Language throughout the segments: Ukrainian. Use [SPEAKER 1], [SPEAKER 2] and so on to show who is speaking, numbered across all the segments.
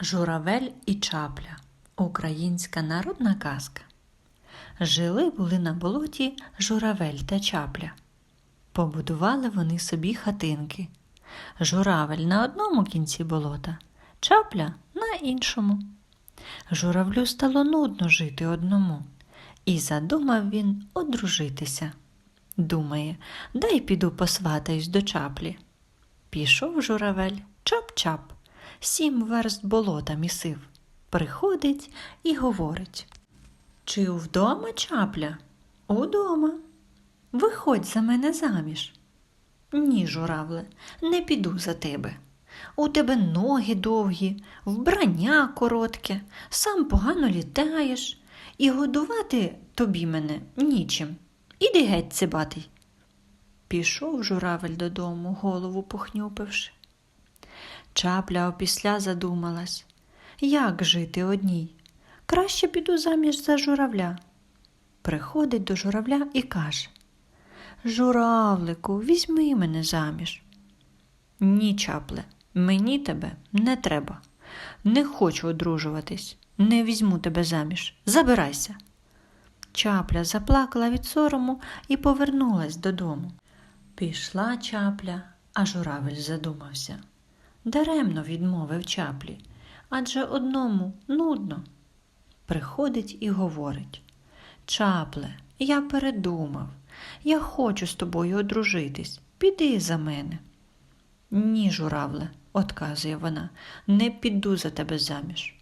[SPEAKER 1] Журавель і чапля. Українська народна казка. Жили були на болоті журавель та чапля. Побудували вони собі хатинки. Журавель на одному кінці болота, чапля на іншому. Журавлю стало нудно жити одному, і задумав він одружитися. Думає, дай піду посватаюсь до чаплі. Пішов журавель, чап-чап, сім верст болота місив. Приходить і говорить. Чи вдома чапля? Удома. Виходь за мене заміж. Ні, журавле, не піду за тебе. У тебе ноги довгі, вбрання коротке, сам погано літаєш, і годувати тобі мене нічим. Іди геть, цибатий. Пішов журавель додому, голову похнюпивши. Чапля опісля задумалась, як жити одній. Краще піду заміж за журавля. Приходить до журавля і каже Журавлику, візьми мене заміж. Ні, чапле, мені тебе не треба. Не хочу одружуватись, не візьму тебе заміж. Забирайся. Чапля заплакала від сорому і повернулась додому. Пішла чапля, а журавель задумався. Даремно відмовив чаплі, адже одному нудно. Приходить і говорить Чапле, я передумав. Я хочу з тобою одружитись. Піди за мене. Ні, журавле, отказує вона, не піду за тебе заміж.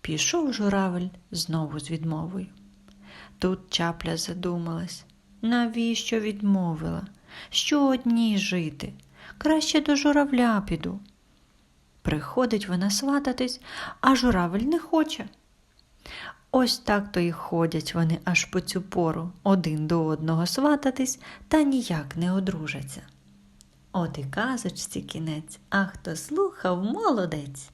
[SPEAKER 1] Пішов журавель знову з відмовою. Тут чапля задумалась, навіщо відмовила? Що одній жити? Краще до журавля піду. Приходить вона свататись, а журавель не хоче. Ось так то й ходять вони аж по цю пору один до одного свататись та ніяк не одружаться. От і казочці кінець, а хто слухав, молодець.